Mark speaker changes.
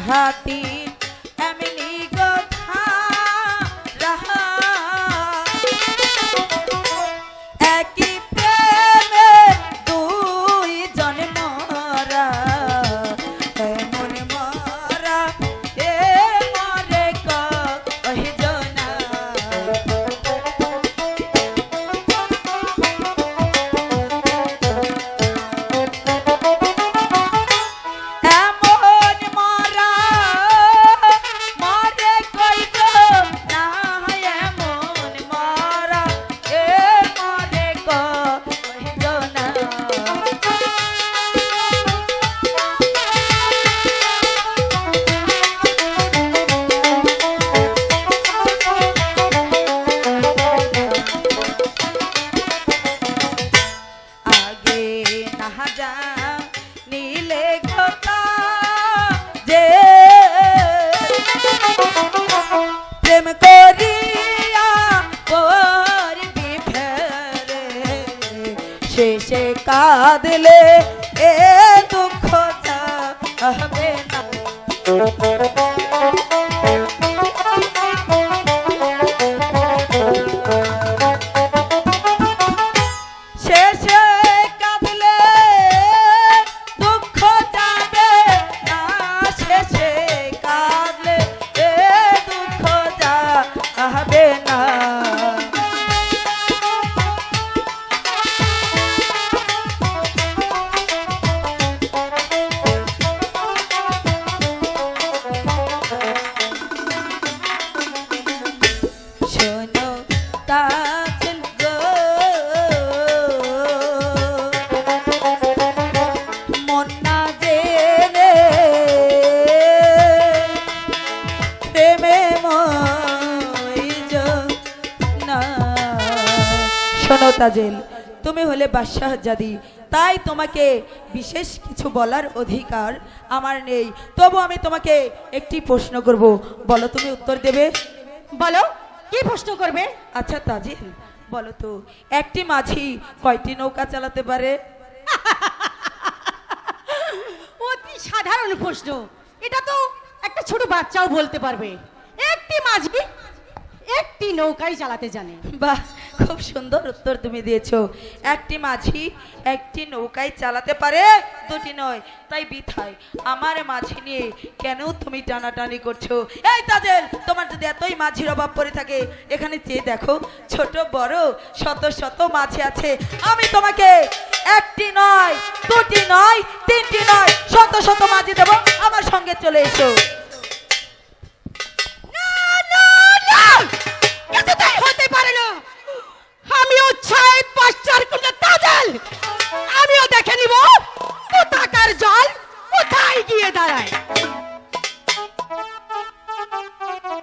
Speaker 1: hati শেষে কাঁদলে এ দুঃখ হবে না। শোনো তাজেল তুমি হলে বাদশাহ জাদি। তাই তোমাকে বিশেষ কিছু বলার অধিকার আমার নেই। তবু আমি তোমাকে একটি প্রশ্ন করব। বলো তুমি উত্তর দেবে?
Speaker 2: বলো কি প্রশ্ন করবে?
Speaker 1: আচ্ছা তাজিল বলো তো একটি মাঝি কয়টি নৌকা চালাতে পারে?
Speaker 2: অতি সাধারণ প্রশ্ন। এটা তো একটা ছোট বাচ্চাও বলতে পারবে। একটি মাঝি একটি নৌকাই চালাতে জানে।
Speaker 1: বাহ খুব সুন্দর উত্তর তুমি দিয়েছ। একটি মাঝি একটি নৌকায় চালাতে পারে, দুটি নয়। তাই বিথায়, আমার মাঝি নিয়ে কেন তুমি টানাটানি করছ? এই তাজেল, তোমার যদি এতই মাঝির অভাব পড়ে থাকে, এখানে চেয়ে দেখো, ছোট, বড়, শত শত মাঝি আছে। আমি তোমাকে একটি নয়, দুটি নয়, তিনটি নয়, শত শত মাঝি দেবো। আমার সঙ্গে চলে এসো।